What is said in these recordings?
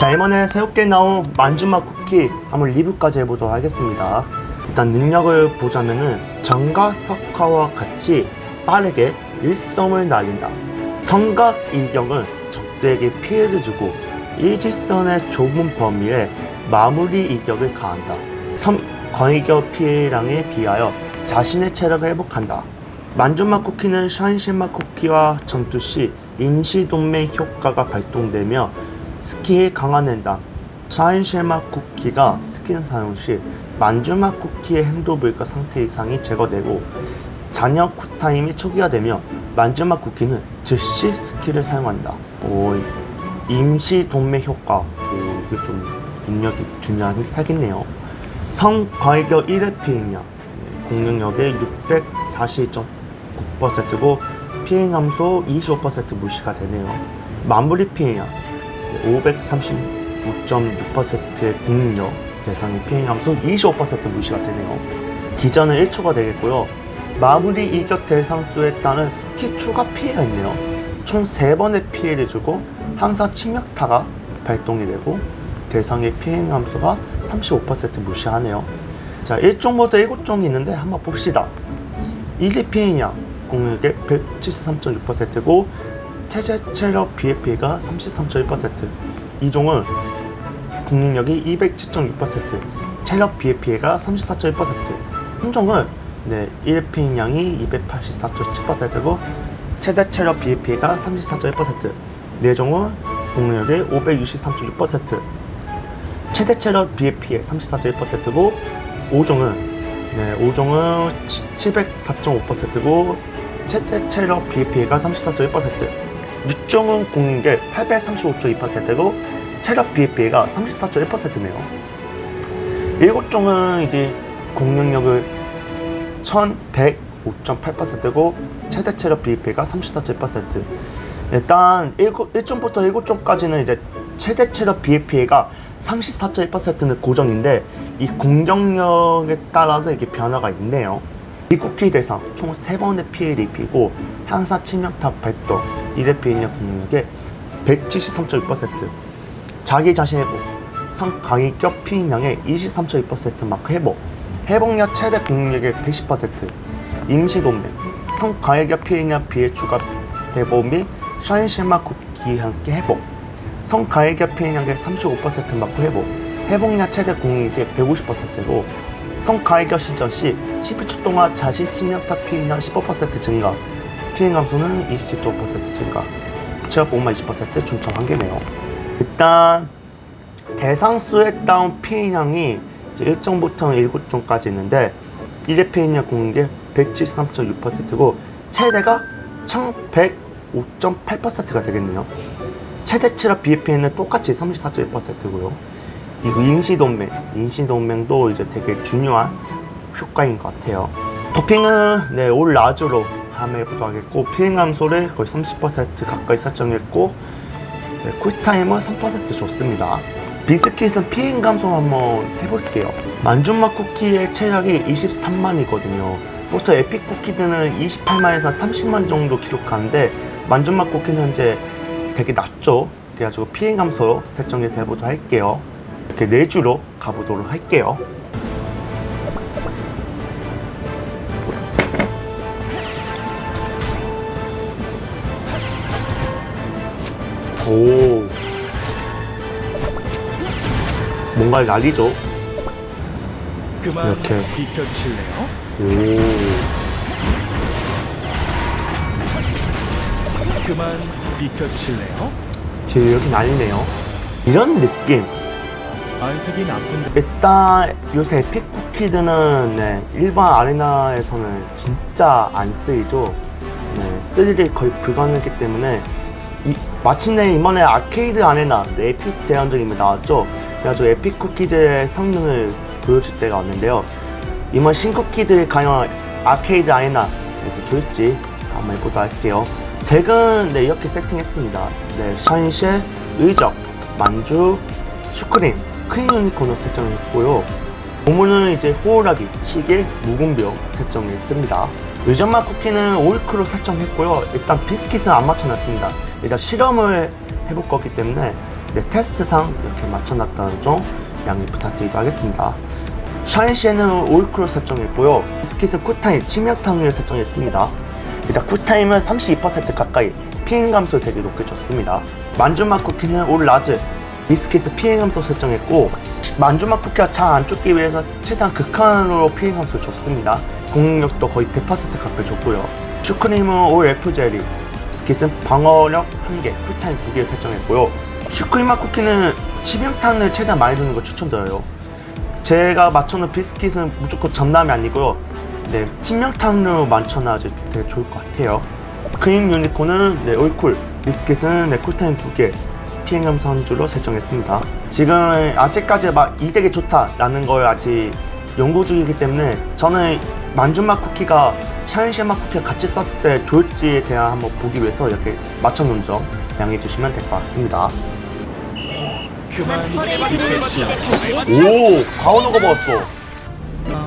자 이번에 새롭게 나온 만주맛 쿠키 한번 리뷰까지 해보도록 하겠습니다. 일단 능력을 보자면은 정과 석화와 같이 빠르게 일성을 날린다. 성각 이경은 적들에게 피해를 주고 일직선의 좁은 범위에 마무리 이격을 가한다. 섬 거이격 피해량에 비하여 자신의 체력을 회복한다. 만주맛 쿠키는 샤인신맛 쿠키와 전투 시 임시 동맹 효과가 발동되며 스킬을 강화된다. 샤인신맛 쿠키가 스킬 사용 시 만주맛 쿠키의 행도불가 상태 이상이 제거되고 잔여 쿨타임이 초기화되며 만주맛 쿠키는 즉시 스킬을 사용한다. 오, 임시 동맹 효과. 오, 이게 좀 능력이 중요하겠네요. 성과일격 1회 피해량 공격력의 642.9%고 피해 감소 25% 무시가 되네요. 마무리 피해량 536.6%의 공격력 대상의 피해 감소 25% 무시가 되네요. 기전은 1초가 되겠고요. 마무리 이격 대상 수에 따른 스킬 추가 피해가 있네요. 총 3번의 피해를 주고 항사 침략타가 발동이 되고 대상의 피해 감소가 35% 무시하네요. 자, 1종부터 7종이 있는데 한번 봅시다. 1위 피해량 공격의 173.6%고 체제 체력 BFP가 33.1%. 이종은 국민력이 207.6%, 체력 BFP가 34.1%. 훈종은 네, 1 피해량이 284.7%고 최대 체력 BFP가 34.1%. 내종은 공격력의 563.6%, 최대 체력 BFP의 34.1%고 5종은 네, 5종은 704.5%고 최대 체력 BP가 34.1% 6종은 공격의 835.2%고 체력 BP가 34.1%네요. 7종은 이제 공격력을 1105.8%고 최대 체력 BP가 34.1% 일단 1, 1종부터 7종까지는 이제 최대 체력 BP가 34.1%는 고정인데 이 공격력에 따라서 이게 변화가 있네요. 이 쿠키 대상 총 3번의 피해를 입히고 항사 치명탑 발동 1회 피해량 공격력의 173.1% 자기 자신 회복 성강의 격 피해량의 23.2% 마크 회복 회복력 최대 공격력의 110% 임시 동맹 성 강의 격 피해량 비해 추가 회복 및 샤인실마 쿠키 함께 회복 성가액의 피해량의 35% 마크 회복, 회복량 최대 공격의 150%고 성가액 시전 시 11초 동안 자시 치명타 피해량 15% 증가, 피해 감소는 27.5% 증가, 체력 보호만 20% 중점 한개네요. 일단 대상수에 따온 피해량이 이제 1종부터 7종까지 있는데 1회 피해량 공격의 173.6%고 최대가 1105.8%가 되겠네요. 최대 치료 BFP는 똑같이 34.1%고요. 이거 임시동맹, 임시동맹도 이제 되게 중요한 효과인 것 같아요. 도핑은 네, 올 라즈로 해보도록 하겠고 감소를 거의 30% 가까이 설정했고 네, 쿨타임은 3% 줬습니다. 비스킷은 피해 감소 한번 해볼게요. 만준맛 쿠키의 체력이 23만이거든요. 보통 에픽 쿠키들은 28만에서 30만 정도 기록하는데 만준맛 쿠키는 현재 되게 낮죠. 그래가지고 피해 감소 설정해서 해보도록 할게요. 이렇게 네 주로 가보도록 할게요. 오. 뭔가를 날리죠. 그만 이렇게. 비켜주실래요? 오. 그만 비켜주실래요? 딜력이 날리네요. 이런 느낌. 안색이 나쁜데 일단 요새 에픽 쿠키드는 네, 일반 아레나에서는 진짜 안 쓰이죠. 네, 쓸 일이 거의 불가능했기 때문에 이, 마침내 이번에 아케이드 아레나 네, 에픽 대항전이 나왔죠. 그래가지고 에픽 쿠키드의 성능을 보여줄 때가 왔는데요. 이번 신쿠키들이 과연 아케이드 아레나에서 좋을지 한번 해보도록 할게요. 덱은 네, 이렇게 세팅했습니다. 네, 샤인쉘, 의적, 만주, 슈크림, 크림 유니콘을 설정했고요. 보물은 이제 호우라기, 시계, 묵은병 설정했습니다. 의전맛 쿠키는 오일크로 설정했고요. 일단 비스킷은 안 맞춰놨습니다. 일단 실험을 해볼 거기 때문에 네, 테스트상 이렇게 맞춰놨던 점 양해 부탁드리도록 하겠습니다. 샤인시에는 오일크로 설정했고요. 비스킷은 쿨타임, 치명타임을 설정했습니다. 일단 쿨타임은 32% 가까이, 피행 감소 되게 높게 줬습니다. 만주맛 쿠키는 올 라즈, 비스킷은 피행 감소 설정했고, 만주맛 쿠키가 잘 안 쫓기 위해서 최대한 극한으로 피행 감소 줬습니다. 공격력도 거의 100% 가까이 줬고요. 슈크림은 올 애플 제리, 비스킷은 방어력 1개, 쿨타임 2개 설정했고요. 슈크림 맛 쿠키는 치명타임을 최대한 많이 주는 거 추천드려요. 제가 맞춰놓은 비스킷은 무조건 전남이 아니고요. 네, 친명탕으로 맞춰놔도 되게 좋을 것 같아요. 크림 유니콘은 네, 올쿨, 비스킷은 네, 쿨타임 2개, 피행감 선주로 설정했습니다. 지금 아직까지 막 이되게 좋다라는 걸 아직 연구 중이기 때문에 저는 만주맛 쿠키가 샤인시맛 쿠키가 같이 썼을 때 좋을지에 대한 한번 보기 위해서 이렇게 맞춰놓은 점 양해해 주시면 될 것 같습니다. 오! 가오노가 먹었어.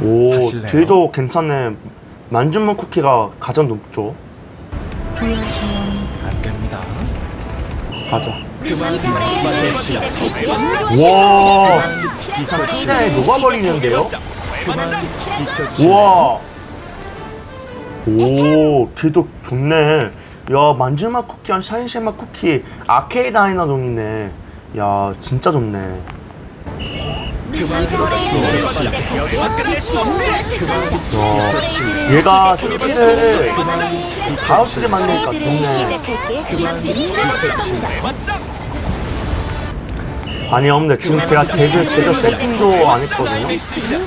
오? 뒤도 괜찮네. 만준문 쿠키가 가장 높죠. 가자. 와, 자, 상당히 녹아버리는데요? 우와. 오, 뒤도 좋네. 야, 만주맛 쿠키랑 샤인시맛 쿠키 아케이드 아이나동이네. 야, 진짜 좋네. 얘가 스킬을 가우스게 만드니까 좋네. 아니 근데 지금 제가 되게 제대로 세팅도 안 했거든요.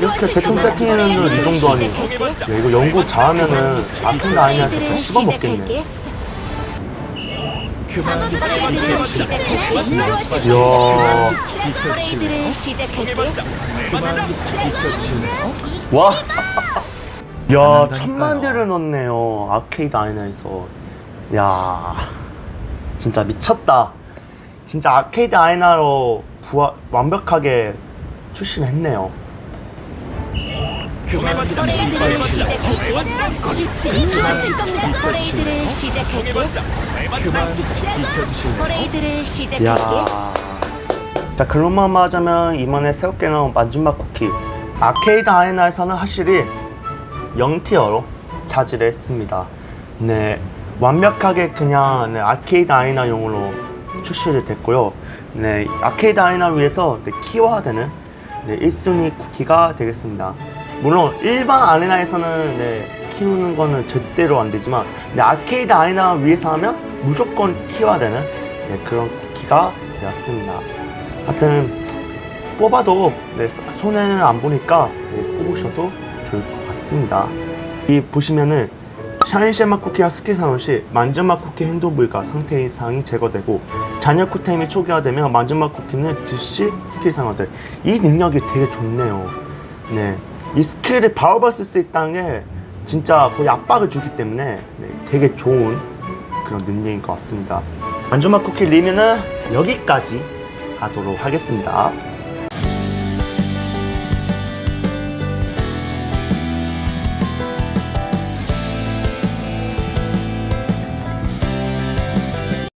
이렇게 대충 세팅해놓는 이 정도 아니 야, 이거 연구 잘하면은 아픈 아이한테 다 씹어먹겠네. 그만 이야 퍼 와. 야 천만들을 넣네요 아케이드 아이나에서. 야 진짜 미쳤다. 진짜 아케이드 아이나로 부하, 완벽하게 출시를 했네요. 그만 야. 자, 글로만 말하자면 이번에 새롭게 나온 만준맛 쿠키 아케이드 아레나에서는 확실히 0티어로 차지를 했습니다. 네, 완벽하게 그냥 네, 아케이드 아레나용으로 출시를 됐고요. 네, 아케이드 아레나를 위해서 네, 키워되는 네, 1순위 쿠키가 되겠습니다. 물론 일반 아레나에서는 네, 키우는 거는 절대로 안 되지만 네, 아케이드 아레나 위해서 하면 무조건 키워되는 네, 그런 쿠키가 되었습니다. 하여튼 뽑아도 네, 손해는 안 보니까 네, 뽑으셔도 좋을 것 같습니다. 이 보시면은 샤인쉐마 쿠키와 스킬 상호 시 만점맛 쿠키 핸드부위가 상태 이상이 제거되고 잔여 쿠템이 초기화되면 만점맛 쿠키는 즉시 스킬 상호돼. 이 능력이 되게 좋네요. 네, 이쓸수 있다는 게 진짜 거의 압박을 주기 때문에 네, 되게 좋은 그런 능력인 것 같습니다. 만점맛 쿠키 리뷰는 여기까지 하도록 하겠습니다.